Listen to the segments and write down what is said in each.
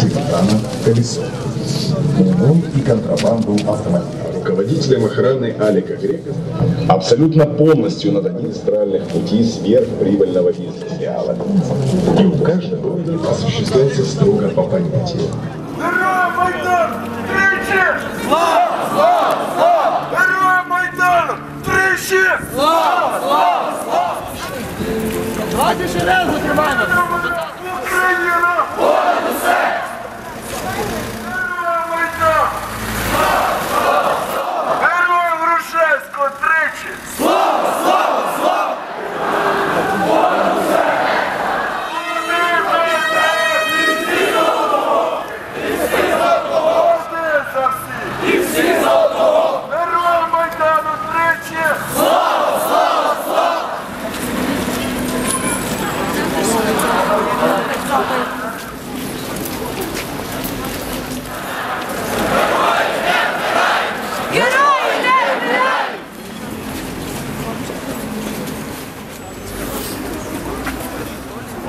Чемодана колесо. Он и контрабанду автомобиля. руководителем охраны Алика Грека абсолютно полностью на одни центральных пути сверхприбыльного бизнеса. И у каждого осуществляется строго по понятию. Героям Майдану! Тричі! Слава! Слава! Слава! Героям Майдану! Тричі! Слава! Слава! Слава! Давайте ще раз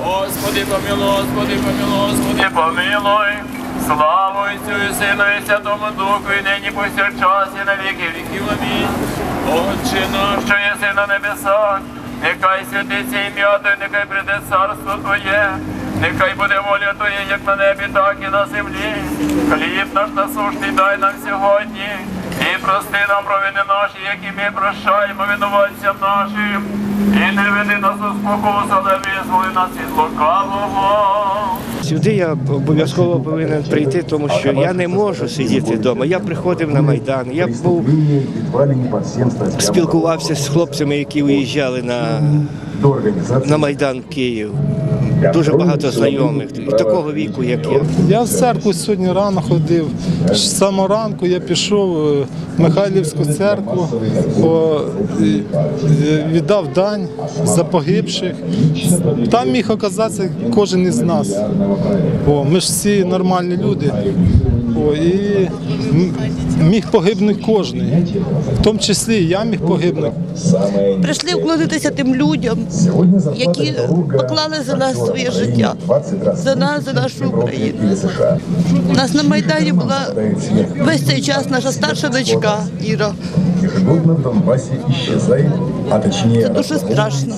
Господи, помилуй, Господи, помилуй, Господи, помилуй. Славу Отцю і Сину і Святому Духу, і нині повсякчас, і на віки віків. Амінь. Отче наш, що єси на небесах, нехай святиться ім'я Твоє, нехай прийде царство Твоє, нехай буде воля Твоя, як на небі, так і на землі. Хліб наш насушний дай нам сьогодні, прости нам провини наші, які ми прощаємо винуватцям нашим. І не веди нас у спокусу, але визволи нас від лукавого. Сюди я обов'язково повинен прийти, тому що я не можу сидіти вдома. Я приходив на Майдан, я був спілкувався з хлопцями, які виїжджали на, на Майдан Київ. Дуже багато знайомих і такого віку, як я. Я в церкву сьогодні рано ходив. З самого ранку я пішов е, в Михайлівську церкву, по, віддав дань за погибших. Там міг оказатися кожен із нас. Бо ми ж всі нормальні люди. О, і міг погибнути кожен. В тому числі і я міг погибнути. Прийшли вклонитися тим людям, які поклали за нас своє життя, 20 раз за нас, за нашу Україну. У нас на Майдані була весь цей час наша старша дочка Іра. Ежегодно в Донбассе исчезает, а точнее Это дуже страшно.